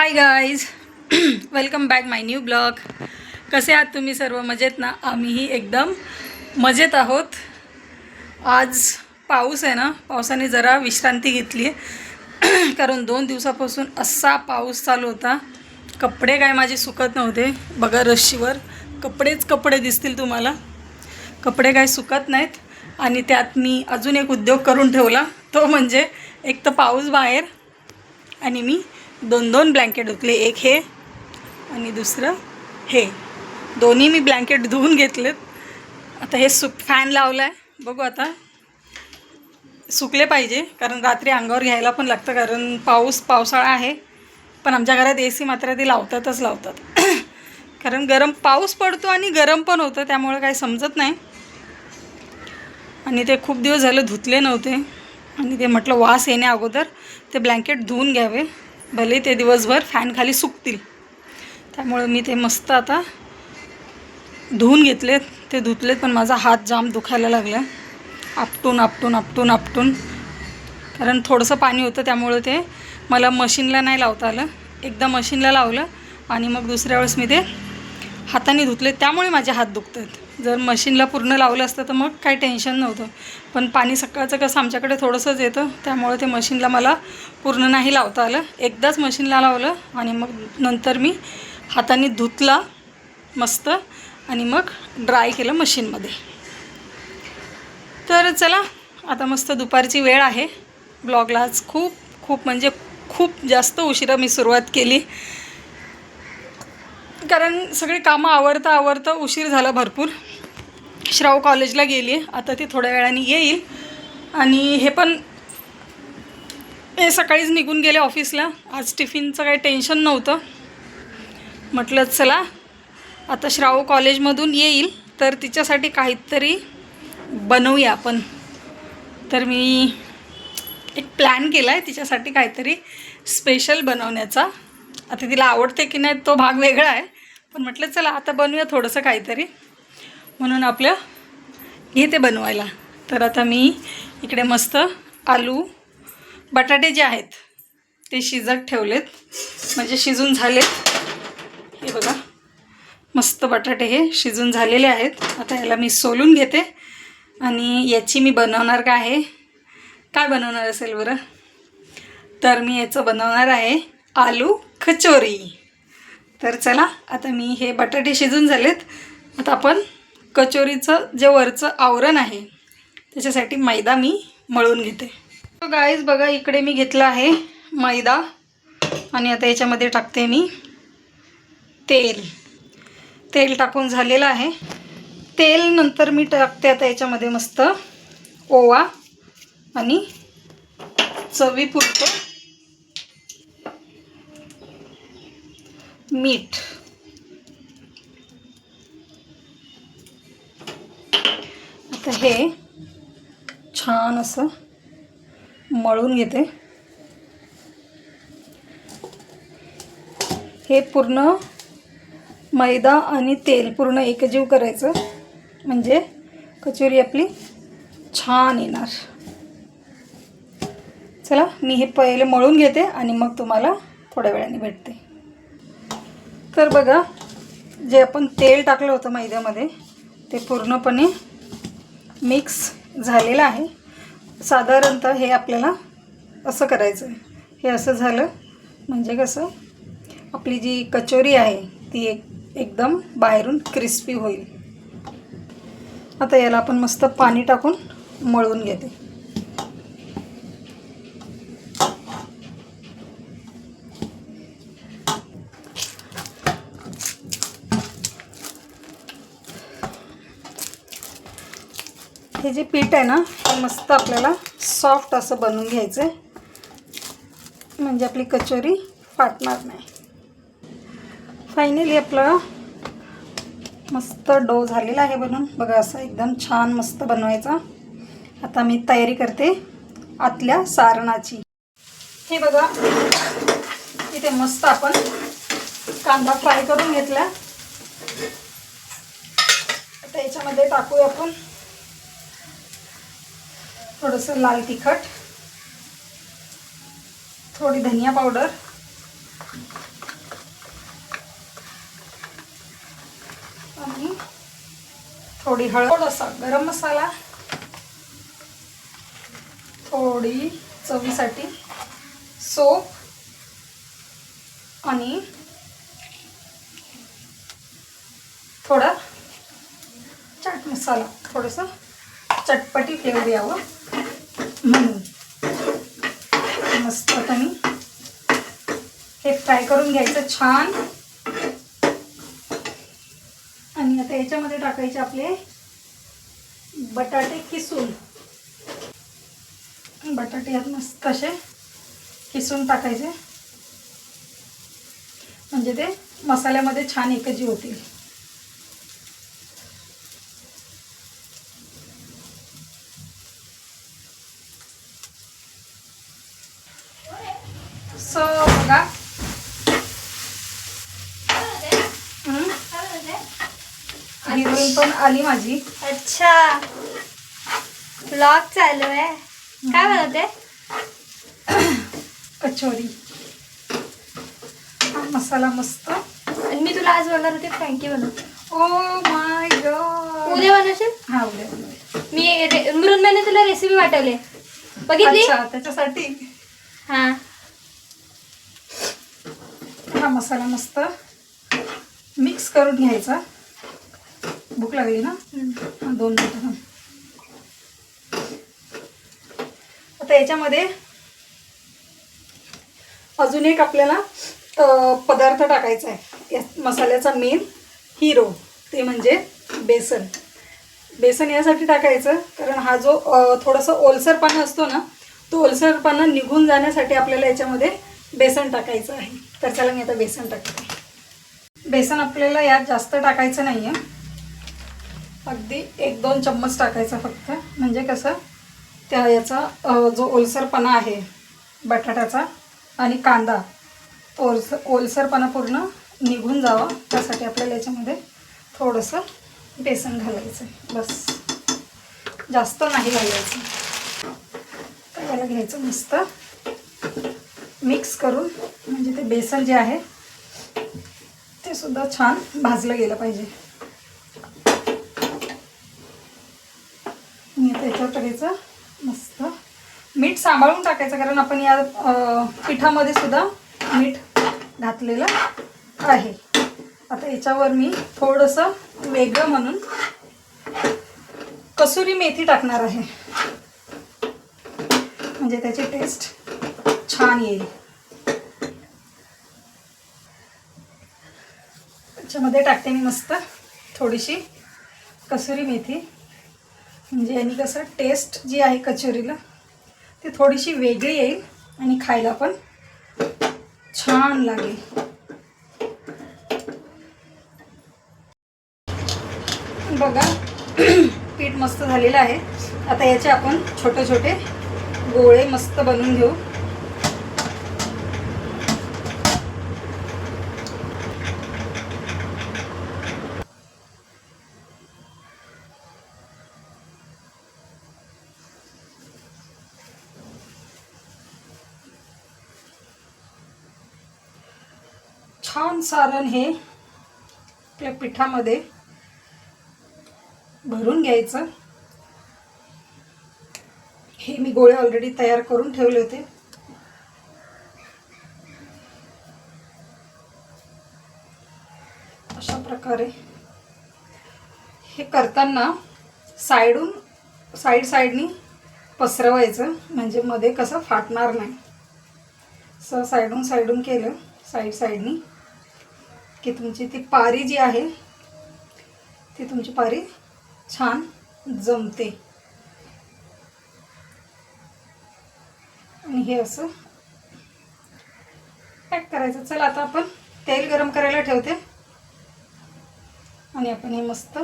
Hi guys welcome back my new blog कसे आहात तुम्ही सर्व? मजेत ना? आम्हीही एकदम मजेत आहोत. आज पाऊस आहे ना? पावसाने जरा विश्रांती घेतली आहे. कारण दोन दिवसापासून असा पाऊस चालू होता. कपडे काय माझे सुकत नव्हते. बघा रश्शीवर कपडेच कपडे दिसतील तुम्हाला. कपडे काय सुकत नाहीत. आणि त्यात मी अजून एक उद्योग करून ठेवला. तो म्हणजे एक तर पाऊस बाहेर आणि मी दोन दोन ब्लँकेट धुतले एक हे आणि दुसरं हे. दोन्ही मी ब्लँकेट धुवून घेतलेत. आता हे सुक फॅन लावला आहे बघू आता. सुकले पाहिजे कारण रात्री अंगावर घ्यायला पण लागतं कारण पाऊस पावसाळा आहे. पण आमच्या घरात ए सी मात्र ते लावतातच लावतात. कारण गरम पाऊस पडतो आणि गरम पण होतं त्यामुळे काही समजत नाही. आणि ते खूप दिवस झालं धुतले नव्हते. आणि ते म्हटलं वास येण्या अगोदर ते ब्लँकेट धुवून घ्यावे. भले ते दिवसभर फॅनखाली सुकतील. त्यामुळं मी ते मस्त आता धुवून घेतलेत ते धुतलेत पण माझा हात जाम दुखायला लागला. आपटून आपटून आपटून आपटून. कारण थोडंसं पाणी होतं त्यामुळं ते मला मशीनला नाही लावता आलं. एकदा मशीनला लावलं आणि मग दुसऱ्या वेळेस मी ते हाताने धुतले. त्यामुळे माझे हात दुखत आहेत जर मशीनला पूर्ण लावलं असतं तर मग काही टेन्शन नव्हतं. पण पाणी सकाळचं कसं आमच्याकडे थोडंसंच येतं त्यामुळे ते मशीनला मला पूर्ण नाही लावता आलं. एकदाच मशीनला लावलं आणि मग नंतर मी हाताने धुतला मस्त आणि मग ड्राय केलं मशीनमध्ये. तर चला आता मस्त दुपारची वेळ आहे. ब्लॉगला आज खूप खूप म्हणजे खूप जास्त उशिरा मी सुरुवात केली. कारण सगळी कामं आवडता आवडतं उशीर झाला भरपूर. श्राव कॉलेजला गेली. आता ती थोड्या वेळाने येईल. आणि हे पण हे सकाळीच निघून गेले ऑफिसला. आज टिफिनचं काही टेन्शन नव्हतं. म्हटलं चला आता श्राव कॉलेजमधून येईल. तर तिच्यासाठी काहीतरी बनवूया आपण. तर मी एक प्लॅन केला आहे तिच्यासाठी काहीतरी स्पेशल बनवण्याचा. आता तिला आवडते की नाही तो भाग वेगळा आहे. पण म्हटलं चला आता बनवूया थोडंसं काहीतरी. म्हणून आपलं घेते बनवायला. तर आता मी इकडे मस्त आलू बटाटे जे आहेत ते शिजत ठेवलेत. म्हणजे शिजून झालेत. हे बघा. मस्त बटाटे हे शिजून झालेले आहेत. आता याला मी सोलून घेते. आणि याची मी बनवणार का आहे? काय बनवणार असेल बरं? तर मी याचं बनवणार आहे आलू कचोरी तर चला आता मी हे बटाटे शिजून झालेत. आता आपण कचोरीचं जे वरचं आवरण आहे त्याच्यासाठी मैदा मी मळून घेते. गाईज बघा इकडे मी घेतला आहे मैदा. आणि आता याच्यामध्ये टाकते मी तेल. तेल टाकून झालेलं आहे. तेल नंतर मी टाकते आता याच्यामध्ये मस्त ओवा आणि चवीपुरतं मीठ. तर हे छान असं मळून घेते. हे पूर्ण मैदा आणि तेल पूर्ण एकजीव करायचं. म्हणजे कचोरी आपली छान येणार. चला मी हे पहिले मळून घेते आणि मग तुम्हाला थोड्या वेळाने भेटते. तर बघा जे आपण तेल टाकलं होतं मैद्यामध्ये ते पूर्णपणे मिक्स झालेलं आहे. साधारणतः हे आपल्याला असं करायचं आहे हे असं झालं म्हणजे कसं? आपली जी कचोरी आहे ती एक एकदम बाहेरून क्रिस्पी होईल. आता याला आपण मस्त पाणी टाकून मळून घेते. हे जे पीठ आहे ना हे मस्त आपल्याला सॉफ्ट असं बनवून घ्यायचं आहे म्हणजे आपली कचोरी फाटणार नाही. फायनली आपलं मस्त डो झालेला आहे बनून बघा असं एकदम छान मस्त बनवायचा. आता मी तयारी करते आतल्या सारणाची. हे बघा इथे मस्त आपण कांदा फ्राय करून घेतला. आता याच्यामध्ये टाकूया आपण. थोडंसं लाल तिखट थोडी धनिया पावडर आणि थोडी हळद. थोडासा गरम मसाला थोडी चवीसाठी सोप आणि थोडा चाट मसाला. थोडंसं चटपटी फ्लेवर यावं. मस्त आता मी हे फ्राय करून घ्यायचं छान. आणि आता याच्यामध्ये टाकायचे आपले बटाटे किसून. बटाटे यात मस्त असे किसून टाकायचे. म्हणजे ते मसाल्यामध्ये छान एकजी होतील सो बघा हिरोईन पण आली माझी. अच्छा. ब्लॉग चालू आहे. काय बनवते कचोरी. मसाला मस्त. आणि मी तुला आज बोलणार होते फ्रँकी बनवते ओ माय गॉड. उद्या बनवशील? हा उद्या उद्या. मी रे- मृण्मयने तुला रेसिपी पाठवली. बघितली? अच्छा त्याच्यासाठी? हा. मसाला मस्त मिक्स करून घ्यायचा. भूक लागली ना? हा दोन मिनटं. आता याच्यामध्ये अजून एक आपल्याला पदार्थ टाकायचा आहे. या मसाल्याचा मेन हिरो ते म्हणजे बेसन. बेसन यासाठी टाकायचं कारण हा जो थोडंसं ओलसरपणा असतो ना तो ओलसरपणा निघून जाण्यासाठी आपल्याला याच्यामध्ये बेसन टाकायचं आहे. तर चला मी आता बेसन टाकते. बेसन आपल्याला यात जास्त टाकायचं नाही आहे अगदी एक दोन चम्मच टाकायचा फक्त. म्हणजे कसं त्या याचा जो ओलसरपणा आहे बटाट्याचा आणि कांदा तो ओलसर ओलसरपणा पूर्ण निघून जावा. त्यासाठी आपल्याला याच्यामध्ये थोडंसं बेसन घालायचं आहे बस. जास्त नाही घालायचं. तर याला घ्यायचं मस्त. मिक्स करून म्हणजे ते बेसन जे आहे ते सुद्धा छान भाजलं गेलं पाहिजे. आणि आता याच्यावर टाकायचं मस्त मीठ सांभाळून टाकायचं कारण आपण या पिठामध्ये सुद्धा मीठ घातलेलं आहे. आता याच्यावर मी थोडंसं वेगळं म्हणून कसुरी मेथी टाकणार आहे. म्हणजे त्याची टेस्ट छान येईल. त्याच्यामध्ये टाकते मी मस्त थोडीशी कसुरी मेथी. म्हणजे यांनी कसं टेस्ट जी आहे कचोरीला ती थोडीशी वेगळी येईल आणि खायला पण छान लागेल. बघा पीठ मस्त झालेलं आहे. आता याचे आपण छोटे छोटे गोळे मस्त बनवून घेऊ. छान सारण हे आपल्या पिठामध्ये भरून घ्यायचं. हे मी गोळे ऑलरेडी तयार करून ठेवले होते. अशा प्रकारे हे करताना साईडून साईड साईडनी पसरवायचं. म्हणजे मध्ये कसं फाटणार नाही. असं साईडून साईडून केलं साईड साईडनी. की तुमची ती पारी जी आहे ती तुमची पारी छान जमते. आणि हे असं पॅक करायचं. चला आता आपण तेल गरम करायला ठेवते. आणि आपण हे मस्त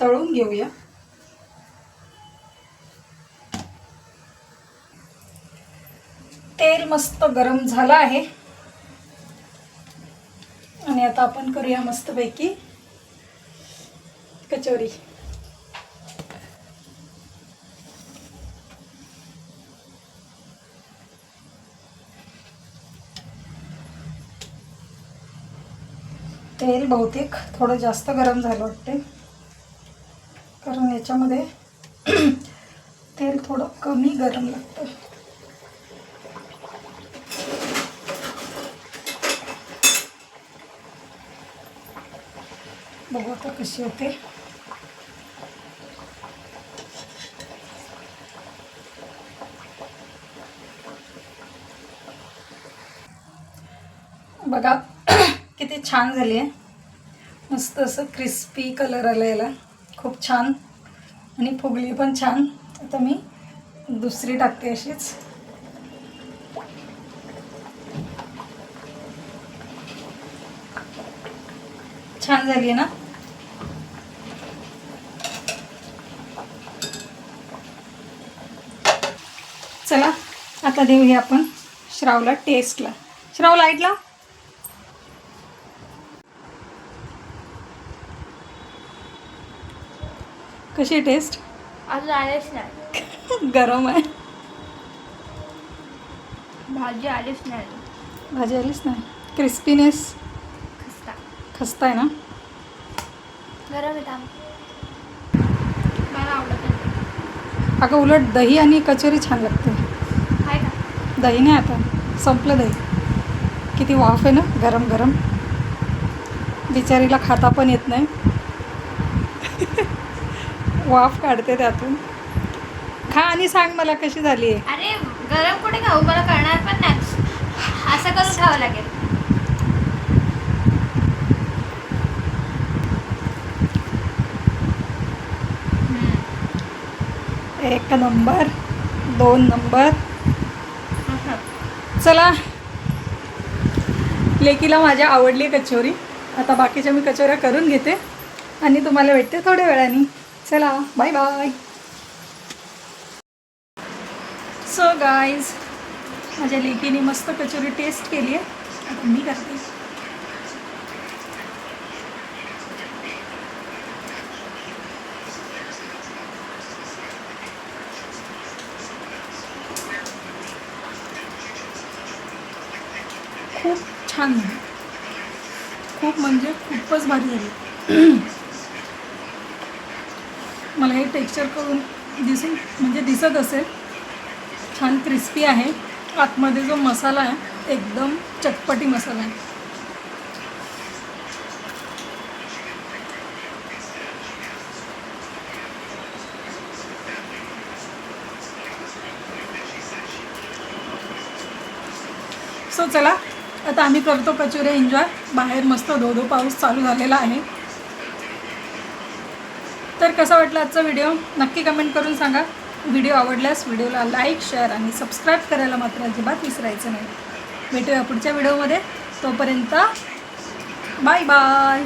तळून घेऊया. तेल मस्त गरम झालं आहे. आणि आता आपण करूया मस्तपैकी कचोरी. तेल बहुतेक थोडं जास्त गरम झालं वाटते कारण याच्यामध्ये तेल थोडं कमी गरम लागतं. बघू आता कशी होते. बघा किती छान झाली आहे. मस्त असं क्रिस्पी कलर आला याला. खूप छान. आणि फुगली पण छान. आता मी दुसरी टाकते अशीच. छान झाली आहे ना? चला आता देऊया आपण श्रावला टेस्टला श्राव लाईटला कशी टेस्ट अजून आलेच नाही. गरम आहे. भाजी आलीच नाही. भाजी आलीच नाही. क्रिस्पीनेस खस्ता. खस्ता आहे ना? गरम आहे थांब मला आवडत नाही. अगं उलट दही आणि कचोरी छान लागते. दही नाही आता. संपलं दही. किती वाफ आहे ना? गरम गरम. बिचारीला खाता पण येत नाही. वाफ काढते त्यातून. खा आणि सांग मला कशी झाली आहे. अरे गरम कुठे खाऊ? मला करणार पण नाही. असं करून खावं लागेल. एक नंबर दोन नंबर. चला. लेकीला माझ्या आवडली कचोरी. आता बाकीच्या मी कचोऱ्या करून घेते. आणि तुम्हाला भेटते थोड्या वेळाने. चला बाय बाय सो गाईज माझ्या लेकीने मस्त कचोरी टेस्ट केली आहे. आता मी करते खूप छान. झाली खूप म्हणजे खूपच भारी झाली. मला हे टेक्स्चर करून दिसून म्हणजे दिसत असेल. छान क्रिस्पी आहे. आतमध्ये जो मसाला आहे एकदम चटपटी मसाला आहे. सो चला आता आम्ही करतो कचोऱ्या एन्जॉय. बाहेर मस्त धोधो पाऊस चालू झालेला आहे. तर कसा वाटला आजचा व्हिडिओ? नक्की कमेंट करून सांगा. व्हिडिओ आवडल्यास व्हिडिओला लाईक शेअर आणि सबस्क्राईब करायला मात्र अजिबात विसरायचं नाही. भेटूया पुढच्या व्हिडिओमध्ये. तोपर्यंत बाय बाय